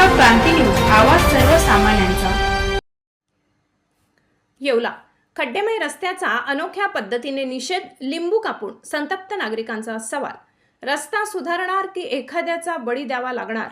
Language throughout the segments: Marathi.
क्रांती न्यूज आवाज सर्वसामान्यांचा. येवला. खड्डेमय रस्त्याचा अनोख्या पद्धतीने निषेध लिंबू कापून संतप्त नागरिकांचा सवाल. रस्ता सुधारणार की एखाद्याचा बळी द्यावा लागणार?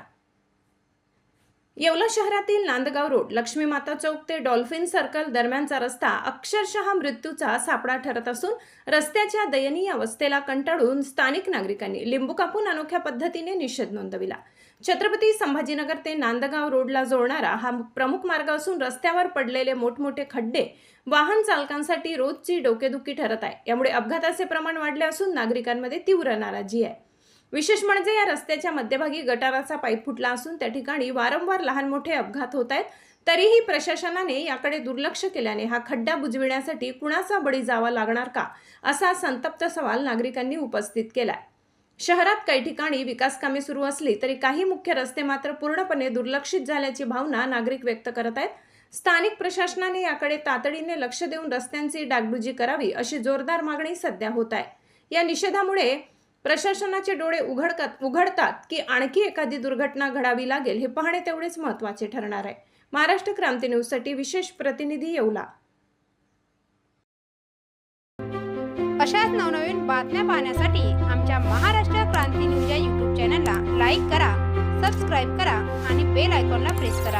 येवला शहरातील नांदगाव रोड लक्ष्मी माता चौक ते डॉल्फिन सर्कल दरम्यानचा रस्ता अक्षरशः मृत्यूचा सापळा ठरत असून रस्त्याच्या दयनीय अवस्थेला कंटाळून स्थानिक नागरिकांनी लिंबू कापून अनोख्या पद्धतीने निषेध नोंदविला. छत्रपती संभाजीनगर ते नांदगाव रोडला जोडणारा हा प्रमुख मार्ग असून रस्त्यावर पडलेले मोठमोठे खड्डे वाहन चालकांसाठी रोजची डोकेदुखी ठरत आहे. यामुळे अपघाताचे प्रमाण वाढले असून नागरिकांमध्ये तीव्र नाराजी आहे. विशेष म्हणजे या रस्त्याच्या मध्यभागी गटाराचा पाईप फुटला असून त्या ठिकाणी वारंवार लहान मोठे अपघात होत आहेत. तरीही प्रशासनाने याकडे दुर्लक्ष केल्याने हा खड्डा बुजविण्यासाठी कुणाचा बळी जावा लागणार का? असा संतप्त सवाल नागरिकांनी उपस्थित केलाय. शहरात काही ठिकाणी विकासकामे सुरू असली तरी काही मुख्य रस्ते मात्र पूर्णपणे दुर्लक्षित झाल्याची भावना नागरिक व्यक्त करत आहेत. स्थानिक प्रशासनाने याकडे तातडीने लक्ष देऊन रस्त्यांची डागडुजी करावी अशी जोरदार मागणी सध्या होत आहे. या निषेधामुळे प्रशासनाचे डोळे उघडतात उघडतात की आणखी एखादी दुर्घटना घडावी लागेल हे पाहणे तेवढेच महत्त्वाचे ठरणार आहे. महाराष्ट्र क्रांती न्यूजसाठी विशेष प्रतिनिधी येवला. अशाच नवनवीन बातम्या पाहण्यासाठी आमच्या महाराष्ट्र क्रांती न्यूज या यूट्यूब चॅनलला लाईक करा सबस्क्राईब करा आणि बेल आयकॉनला प्रेस करा.